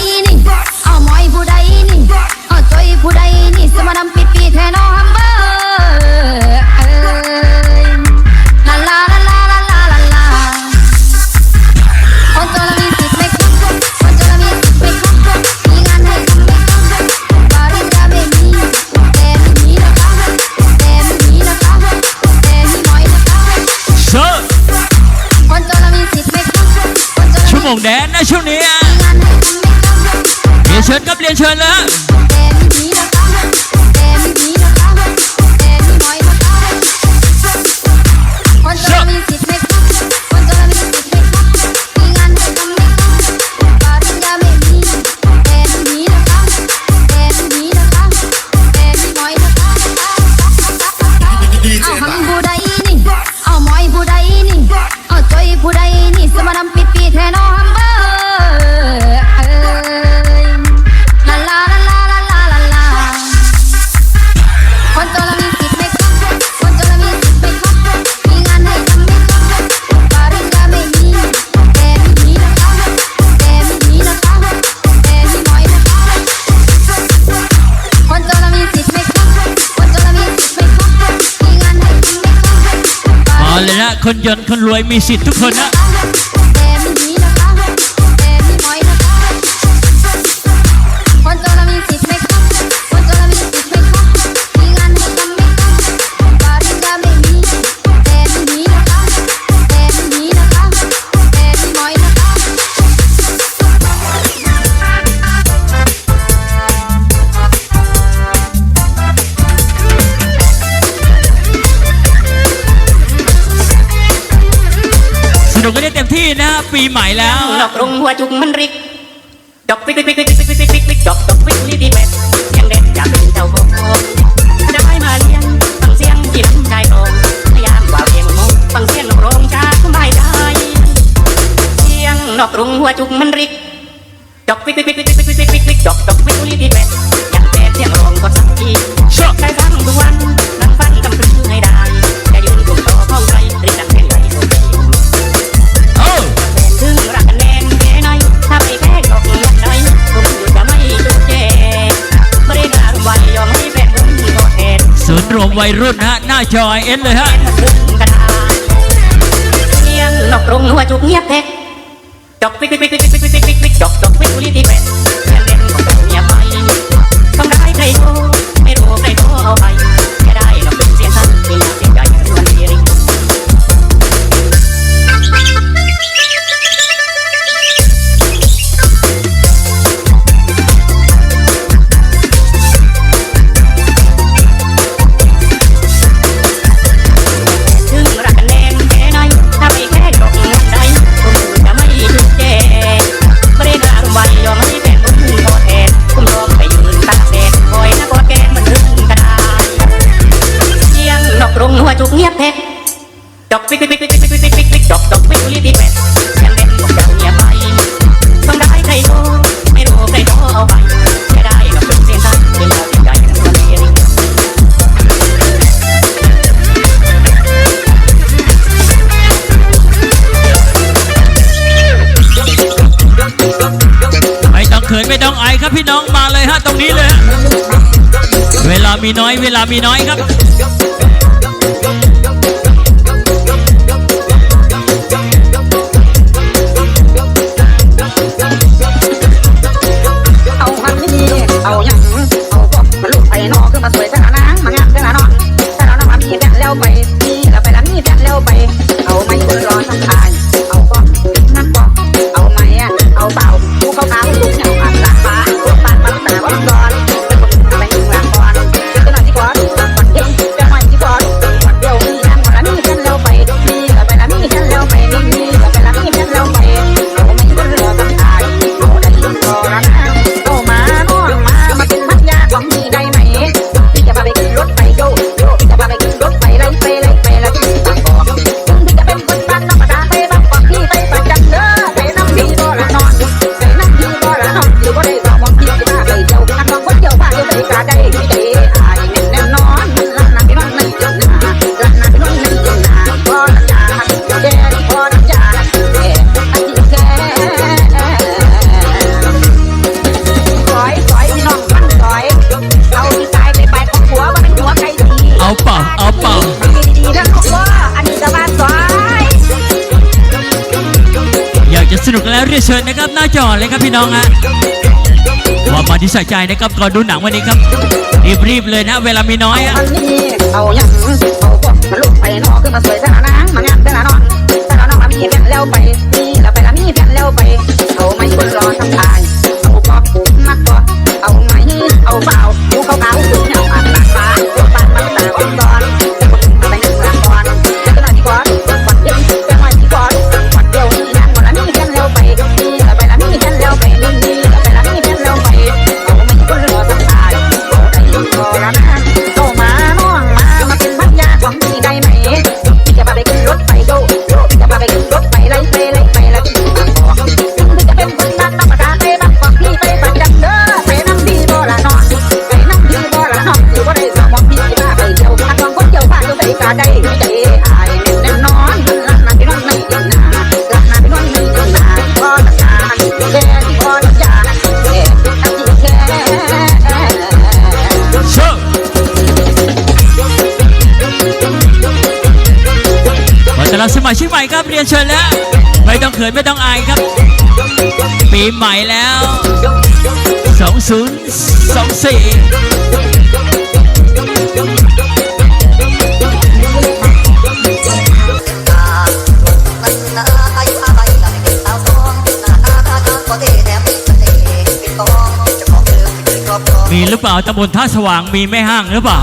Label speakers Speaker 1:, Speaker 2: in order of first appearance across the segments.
Speaker 1: Playing คนจนคนร
Speaker 2: วย
Speaker 1: มีสิทธิ์ทุ
Speaker 2: กคนนะ
Speaker 1: ที่นะ
Speaker 2: ฮปีใหม่แล้ว
Speaker 3: ดอกรุงหัวจุกมันริก ดอกปิ๊กปิ๊กปิ๊กปิ๊กปิ๊กปิ๊กปิ๊กปิ๊กดอกดอกปิ๊กลิดีแมทแข็งแรงจากเป็นเจ้าของได้มาเลี้ยงฟังเสียงจิ้มใจรองพยายามกว่าเพียงมองฟังเสียงนกรองจากไม่ได้เสียงนกรุงหัวจุกมันริก ดอกปิ๊กปิ๊กปิ๊ก รมวัย
Speaker 2: รุ่นฮะ หน้าจอยเอ็นเลยฮะ
Speaker 3: เสีอกกงหัวจุกเงียบเทกจอกปิ๊กปิ๊กปิ๊กปิ๊กปิ๊กปิ๊กปิ๊กจอกจอกปิ๊กกุลีที่เป็ วิดอกเขื่องไปดอง
Speaker 2: ไอ้ครับพี่น้องมาเลยฮะตรงนี้เลยเวลามีน้อยเวลามีน้อยครับ
Speaker 4: เชิ
Speaker 2: ญนะครับหน้าจอเลยครับพี่น้องฮะว่ามาที่ใส่ใจนะครับก่อนดูหนังวันนี้ครับ รีบรีบเลยนะ เวลามีน้อยอะ
Speaker 4: เอาอย่างเอาพวกมันลุกไปนอกขึ้นมาสวยสนานางมันงานสนานอนสนานอนมาพี่เนี่ยแล้วไป อยค
Speaker 2: รับเรียนเชิญแล้ว ไม่ต้องเขินไม่ต้องอายครับ ปีใหม่แล้ว 2024มีหรือเปล่าตำบลท่าสว่างมีแม่ห้างหรือเปล่า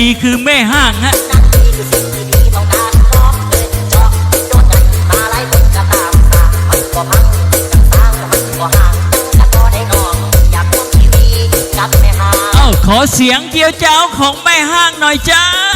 Speaker 2: ดีคือแม่ห้างฮะขอเสียงเกียวเจ้าของแม่ห้างหน่อยจ้า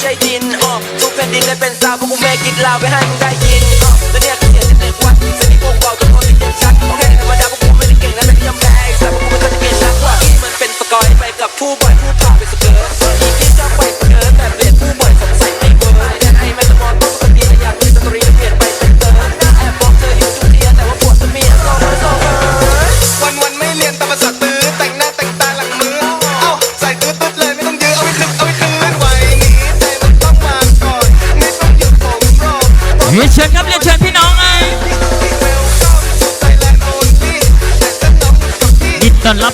Speaker 5: ใช่ดินอ๋อทุก
Speaker 2: แผ่นดิน
Speaker 5: ได้เป็
Speaker 2: นสาว
Speaker 5: เพราะกูแม่กินลาวไปให้มึงได้ยินอ๋อแล้วเนี่ยคืเป็นงที่เตืนว่าสิ่งที่พวกเราทุกคนที่เก่งชัดโอเคธรรมดาพวกกูไม่ได้เก่งนะไม่ได้ยอมแพ้แต่สักพวกกูไม่เคยจะเก่งนักว่ามันเป็นสกอยไปกับผู้บ่อยผู้ผ่าไปสเกิร์ตอีกที่จะไปสเกิร์ตแต่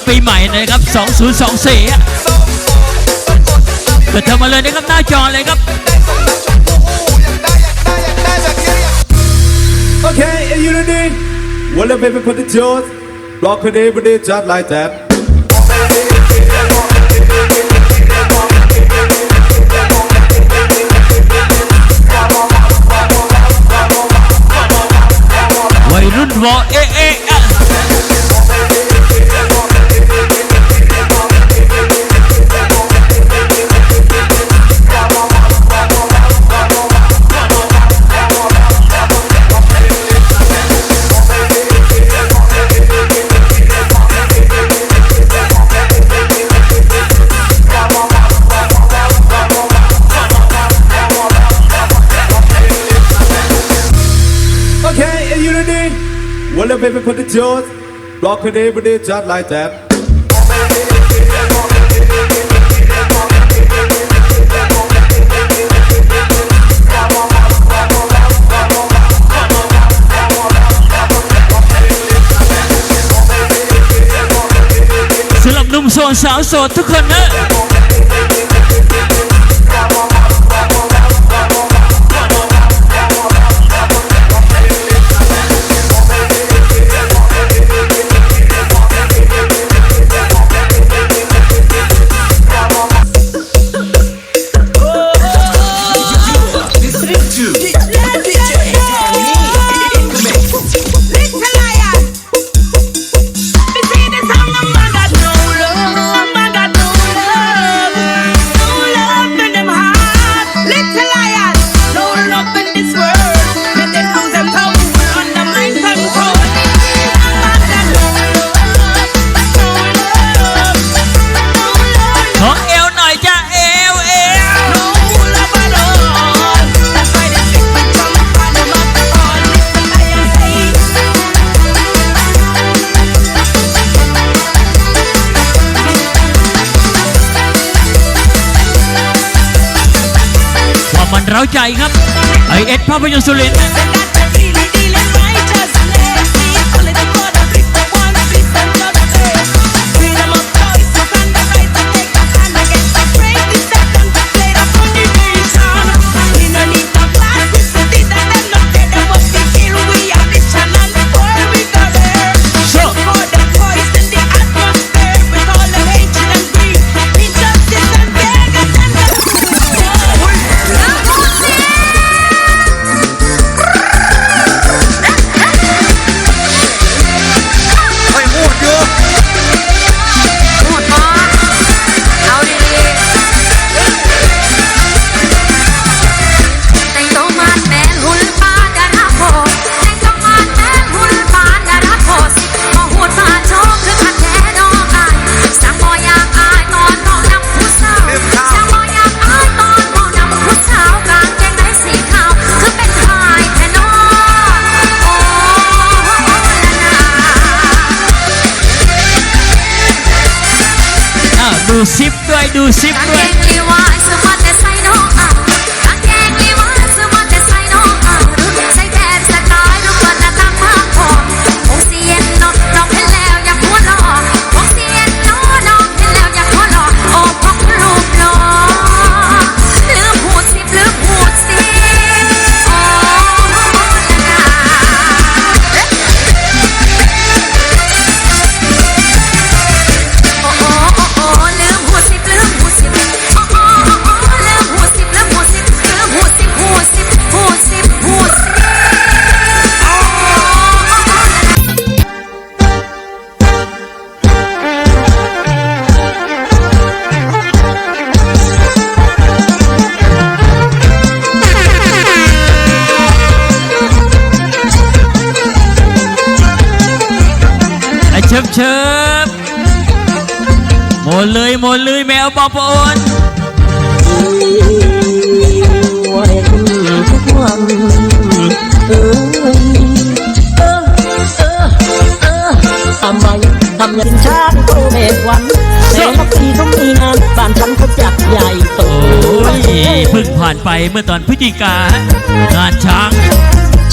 Speaker 5: ปี
Speaker 6: ใหม่นะ
Speaker 2: ครับ 2024กดเธอมาเลยนะครับหน้าจอเลยครับ
Speaker 7: Okay, are you ready? Well, baby, put the jaws. Block a day, but it's just like that.
Speaker 2: Well, baby, put the jaws. Rock it every day, just like that.
Speaker 8: สำหรับหนุ่มโสดสาวโสดทุกคนนะ เร้าใจครับไอเอ็ดภาพยนตร์สุรินทร์
Speaker 9: ด้ เพิ่ง
Speaker 8: ผ่านไปเมื่อตอนพฤศจิกางานช้าง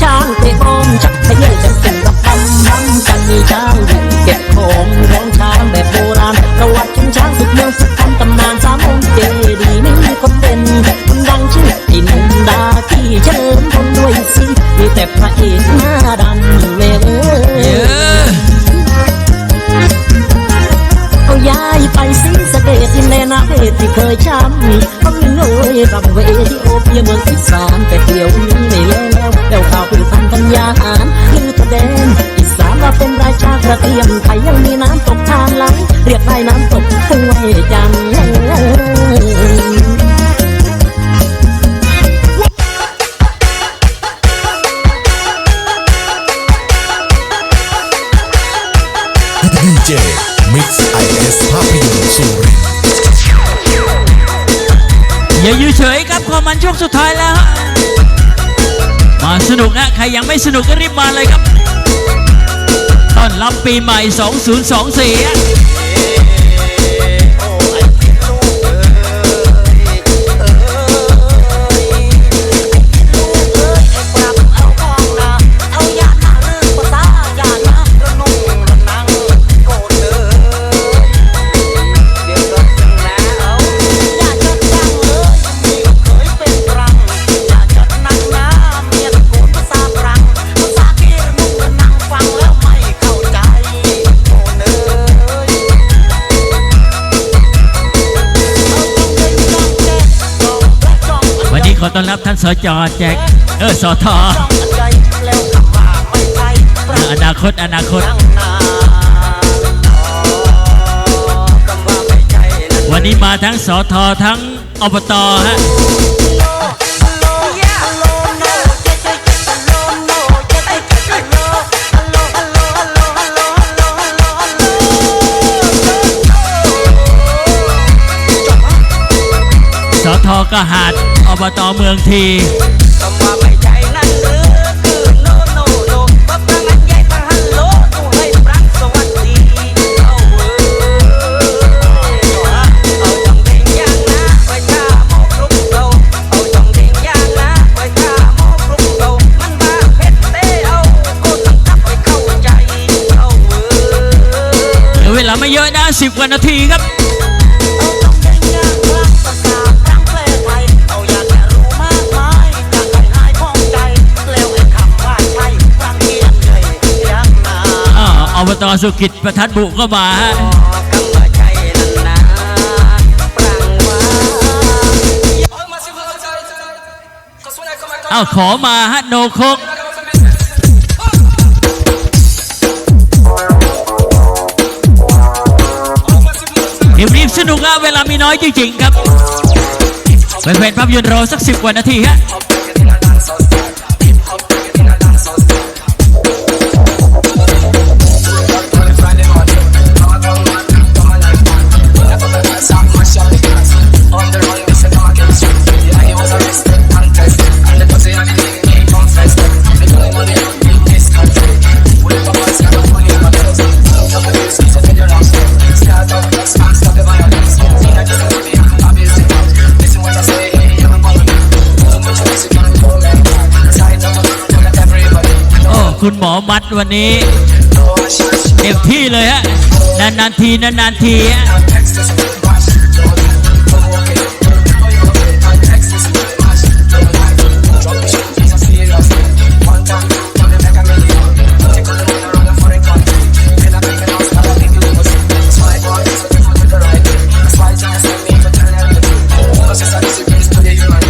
Speaker 10: ช้างเตะบอลชักเขย่จะเป็นกับทำน้ำกันมีช้างอยู่เก็บของร้องช้างแบบโบราณประวัติชุมช้างสุดเมืองสุดคำตำนานสามองค์เจดีย์มีคนเป็นคนดังชื่ออินดาที่เชิญคนด้วยสิมีแต่พระเอกหน้าดำเมเอ
Speaker 8: เออ
Speaker 10: เอาย้ายไปสิ สะเกตดินนาเบศที่เคยช้ำต้องเงยรำเวที่โอเปียเมืองอีสานแต่เดี๋ยวนี้ไม่แล้วแล้วข่าวเป็นพันธัญญาหารลือแสดงอีสานว่าเป็นราชากระเทียมไทยยังมีน้ำตกทางไหลเรียกได้น้ำตกห้วยจัน
Speaker 7: ดีเจมิกซ์ไอเอสภาพยนตร์สุริ
Speaker 8: อย่าอยู่เฉยครับความมันช่วงสุดท้ายแล้วมาสนุกนะใครยังไม่สนุกก็รีบมาเลยครับ
Speaker 11: ต้อนรับปีใหม่ 2024 อ
Speaker 12: นรั
Speaker 11: บท่านสจแจ็คเออสอทอ
Speaker 12: อนา
Speaker 11: คตอนาคต
Speaker 12: วัน
Speaker 11: วันนี้มาทั้งสอทอทั้งอบตฮะสอทอก็หาด อบตเมืองที
Speaker 12: คำว่าไม่ใช่นั้นหรือคือโนโนโนว่าพระงันใหญ่พระฮัลโหลดูให้พระสวัสดีเอาเว้ยเอาจังเพลงย่างนะไว้ท่าหมอกรุกเราเอาจังเพลงย่างนะไว้ท่าหมอกรุกเรามันมาเพ็ดเต้เอาก็ตั้งทับไว้เข้าใจเอาเว้ย
Speaker 11: เหลือเวลาไม่เยอะนะสิบกว่านาทีครับ
Speaker 12: ต
Speaker 11: สุกิจประทัดบุก็มาฮะ
Speaker 12: คำว่าใช่นั่นนะปรังว่า
Speaker 11: อ้าขอมาฮะโนโคกรีบๆสนุกอะเวลามีน้อยจริงๆครับเป็นแฟนๆภาพยนตร์รอสักสิบกว่านาทีฮะ วัดวันนี้เต็มที่เลยฮะนานๆทีนานๆทีฮะ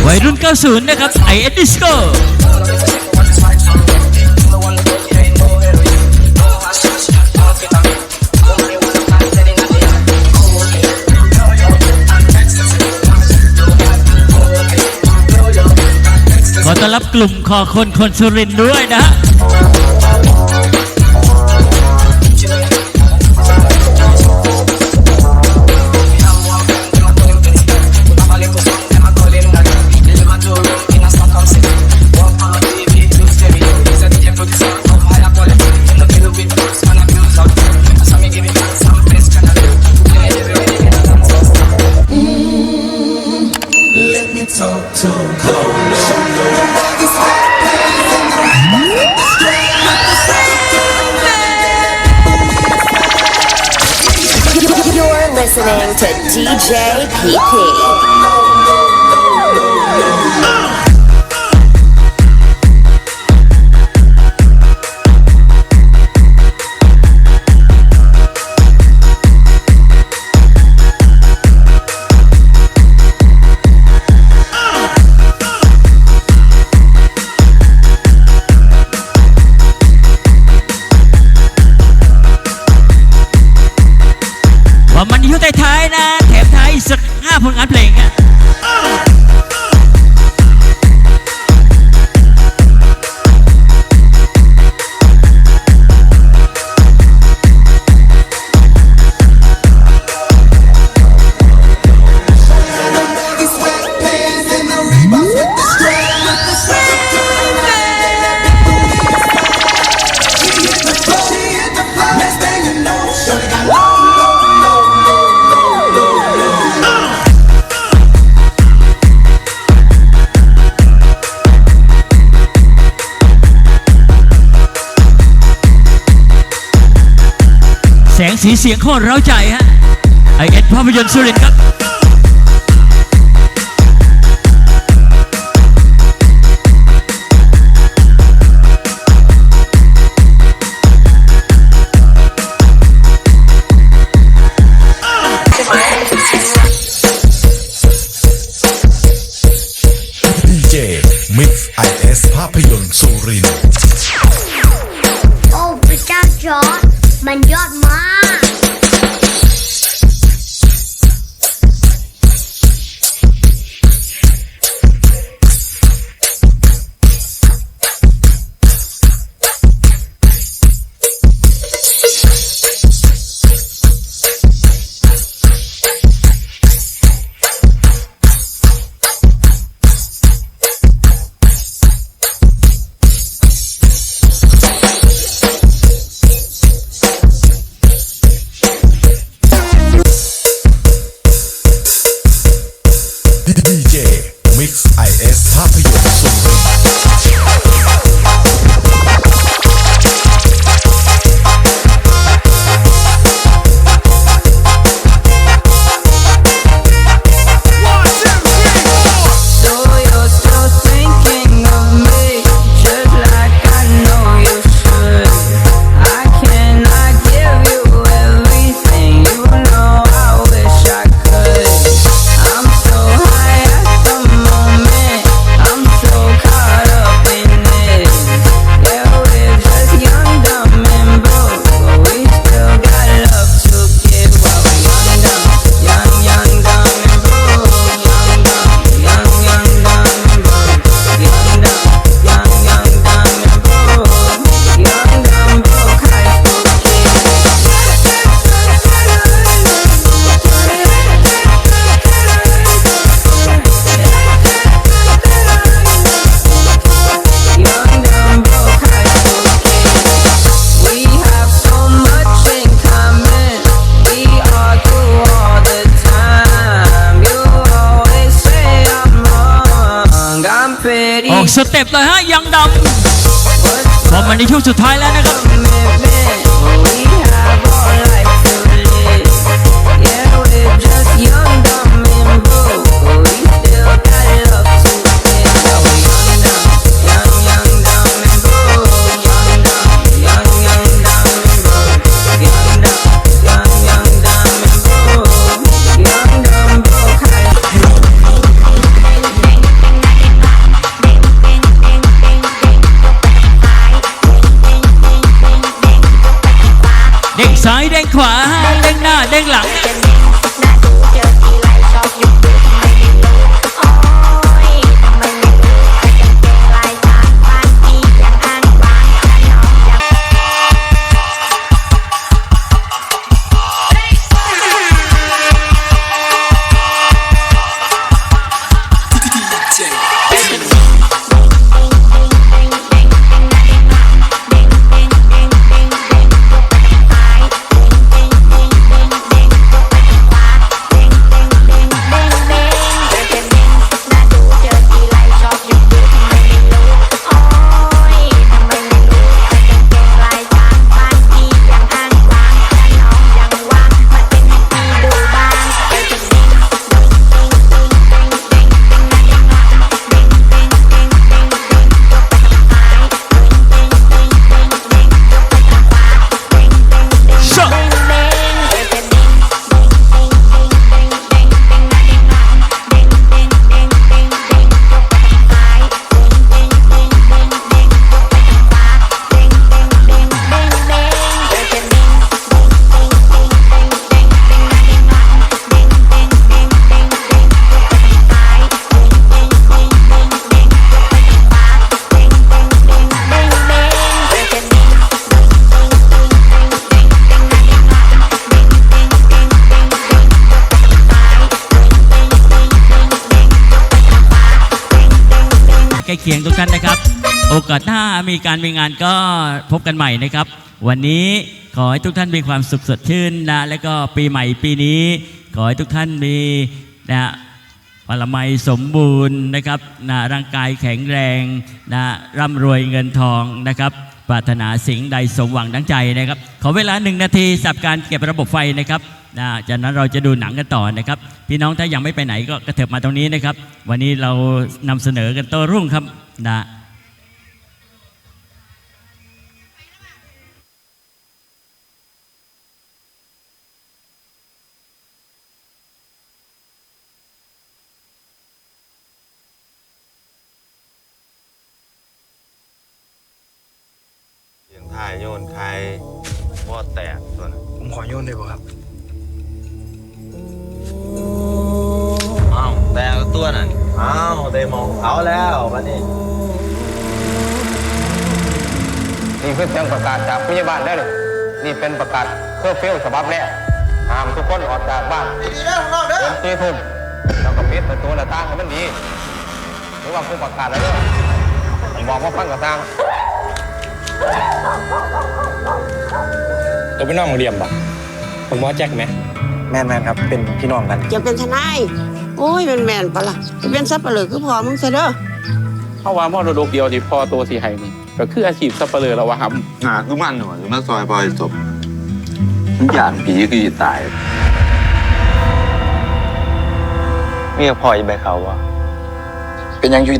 Speaker 11: วัยรุ่น 90 นะครับไอเอ็ดิสโก กลุ่มคอคนคนสุรินทร์ด้วยนะ
Speaker 2: listening to DJ PP.
Speaker 11: สีเสี
Speaker 13: ยงโคตรเร้าใจฮะไอเอ็ดภาพยนตร์สุรินครับ
Speaker 14: มิกไอเอสภาพยนตร์สุริน สุ
Speaker 13: ดท้าย ซ้ายเด้งขวา เด้งหน้าเด้งหลัง มีการมีงานก็พบกันใหม่นะครับ วันนี้ขอให้ทุกท่านมีความสุขสดชื่นนะและก็ปีใหม่ปีนี้ ขอให้ทุกท่านมีนะพลไมัยสมบูรณ์นะครับนะร่างกายแข็งแรงนะร่ำรวยเงินทองนะครับ
Speaker 2: ปรารถนาสิ่งใดสมหวังดังใจนะครับ ขอเวลาหนึ่งนาทีสับการเก็บระบบไฟนะครับนะจากนั้นเราจะดูหนังกันต่อนะครับ พี่น้องถ้ายังไม่ไปไหนก็กระเถิบมาตรงนี้นะครับ วันนี้เรานำเสนอกันโต้รุ่งครับนะ
Speaker 6: ตกตัวนั้นอ้าวได้มองเขาแล้ววันนี้
Speaker 15: นี่คือเสียงประกาศจากผู้ใหญ่บ้านได้เลยนี่เป็นประกาศเคอร์ฟิวฉบับแรกห้ามทุกคนออกจากบ้านดีๆนะข้างนอกเด้อตีทุ่มแล้วก็ปิดประตูหน้าต่างให้มันดีหรือว่าผู้ประกาศอะไรเด้อผมบอกว่าฟังกระตังตัวพี่น้องของเดียมปะผมว่าแจ็คไหมแมนแมนครับเป็นพี่น้องกัน
Speaker 16: จะเป็นทนาย โอ้ยเป็นแม่นปะล่ะจะเป็นซับเปลือคือพอมึงซะเด้อ
Speaker 17: เพราะว่ามรดกเดียวที่พ่อตัวสีไห้นี่ก็คืออาชีพสับเปลือแล้ววะครับ
Speaker 6: หาคือมันหน่อยมาซอยพอยศพมันหยานผีคือตายเมียพอยไปเขาวะ
Speaker 15: เป็นยังอยู่